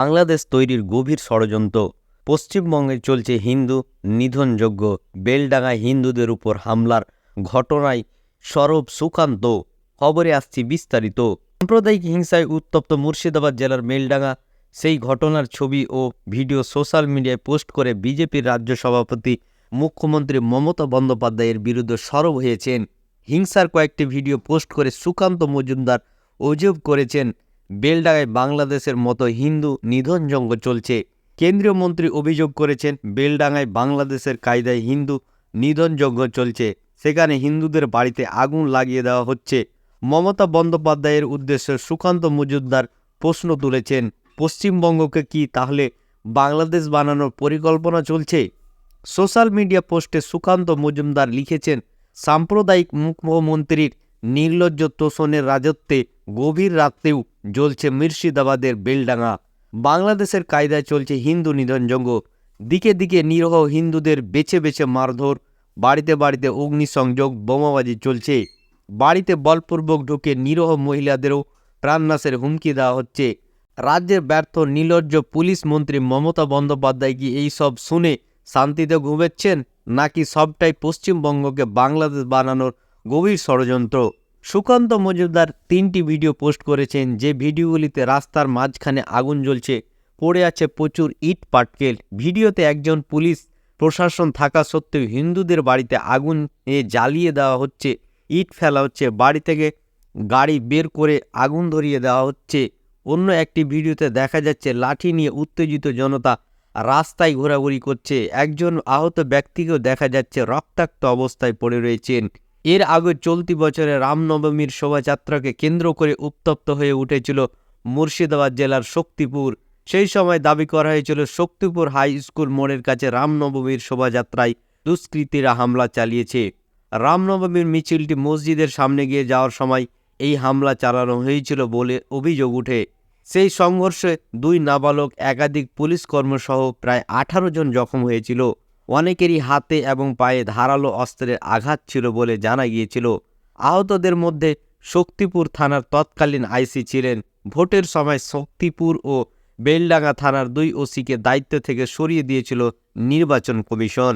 বাংলাদেশ তৈরির গভীর ষড়যন্ত্র, পশ্চিমবঙ্গে চলছে হিন্দু নিধনযোগ্য বেলডাঙায় হিন্দুদের উপর হামলার ঘটনায় সরব সুকান্ত। খবরে আসছি বিস্তারিত। সাম্প্রদায়িক হিংসায় উত্তপ্ত মুর্শিদাবাদ জেলার মেলডাঙ্গা সেই ঘটনার ছবি ও ভিডিও সোশ্যাল মিডিয়ায় পোস্ট করে বিজেপির রাজ্য সভাপতি মুখ্যমন্ত্রী মমতা বন্দ্যোপাধ্যায়ের বিরুদ্ধে সরব হয়েছেন। হিংসার কয়েকটি ভিডিও পোস্ট করে সুকান্ত মজুমদার অভিযোগ করেছেন বেলডাঙায় বাংলাদেশের মতো হিন্দু নিধনযজ্ঞ চলছে। কেন্দ্রীয় মন্ত্রী অভিযোগ করেছেন বেলডাঙায় বাংলাদেশের কায়দায় হিন্দু নিধনযজ্ঞ চলছে। সেখানে হিন্দুদের বাড়িতে আগুন লাগিয়ে দেওয়া হচ্ছে। মমতা বন্দ্যোপাধ্যায়ের উদ্দেশ্যে সুকান্ত মজুমদার প্রশ্ন তুলেছেন, পশ্চিমবঙ্গকে কি তাহলে বাংলাদেশ বানানোর পরিকল্পনা চলছে? সোশ্যাল মিডিয়া পোস্টে সুকান্ত মজুমদার লিখেছেন, সাম্প্রদায়িক মুখ্যমন্ত্রীর নির্লজ্জ তোষণের রাজত্বে গভীর রাত্রেও জ্বলছে মুর্শিদাবাদের বেলডাঙা বাংলাদেশের কায়দায় চলছে হিন্দু নিধনযজ্ঞ দিকে দিকে নিরহ হিন্দুদের বেছে বেছে মারধর, বাড়িতে বাড়িতে অগ্নিসংযোগ, বোমাবাজি চলছে। বাড়িতে বলপূর্বক ঢুকে নিরহ মহিলাদেরও প্রাণনাশের হুমকি দেওয়া হচ্ছে। রাজ্যের ব্যর্থ, নির্লজ্জ পুলিশ মন্ত্রী মমতা বন্দ্যোপাধ্যায় কি এই সব শুনে শান্তিতে ঘুমেচ্ছেন? নাকি সবটাই পশ্চিমবঙ্গকে বাংলাদেশ বানানোর গভীর ষড়যন্ত্র। সুকান্ত মজুমদার তিনটি ভিডিও পোস্ট করেছেন, যে ভিডিওগুলিতে রাস্তার মাঝখানে আগুন জ্বলছে, পড়ে আছে প্রচুর ইট পাটকেল। ভিডিওতে একজন পুলিশ প্রশাসন থাকা সত্ত্বেও হিন্দুদের বাড়িতে আগুন এ জ্বালিয়ে দেওয়া হচ্ছে, ইট ফেলা হচ্ছে, বাড়ি থেকে গাড়ি বের করে আগুন ধরিয়ে দেওয়া হচ্ছে। অন্য একটি ভিডিওতে দেখা যাচ্ছে, লাঠি নিয়ে উত্তেজিত জনতা রাস্তায় ঘোরাঘুরি করছে। একজন আহত ব্যক্তিকেও দেখা যাচ্ছে, রক্তাক্ত অবস্থায় পড়ে রয়েছেন। এর আগে চলতি বছরে রামনবমীর শোভাযাত্রাকে কেন্দ্র করে উত্তপ্ত হয়ে উঠেছিল মুর্শিদাবাদ জেলার শক্তিপুর। সেই সময় দাবি করা হয়েছিল, শক্তিপুর হাই স্কুল মোড়ের কাছে রামনবমীর শোভাযাত্রায় দুষ্কৃতীরা হামলা চালিয়েছে। রামনবমীর মিছিলটি মসজিদের সামনে গিয়ে যাওয়ার সময় এই হামলা চালানো হয়েছিল বলে অভিযোগ উঠে সেই সংঘর্ষে দুই নাবালক, একাধিক পুলিশ কর্মসহ প্রায় আঠারো জন জখম হয়েছিল। অনেকেরই হাতে এবং পায়ে ধারালো অস্ত্রের আঘাত ছিল বলে জানা গিয়েছিল। আহতদের মধ্যে শক্তিপুর থানার তৎকালীন আইসি ছিলেন। ভোটের সময় শক্তিপুর ও বেলডাঙ্গা থানার দুই ওসিকে দায়িত্ব থেকে সরিয়ে দিয়েছিল নির্বাচন কমিশন।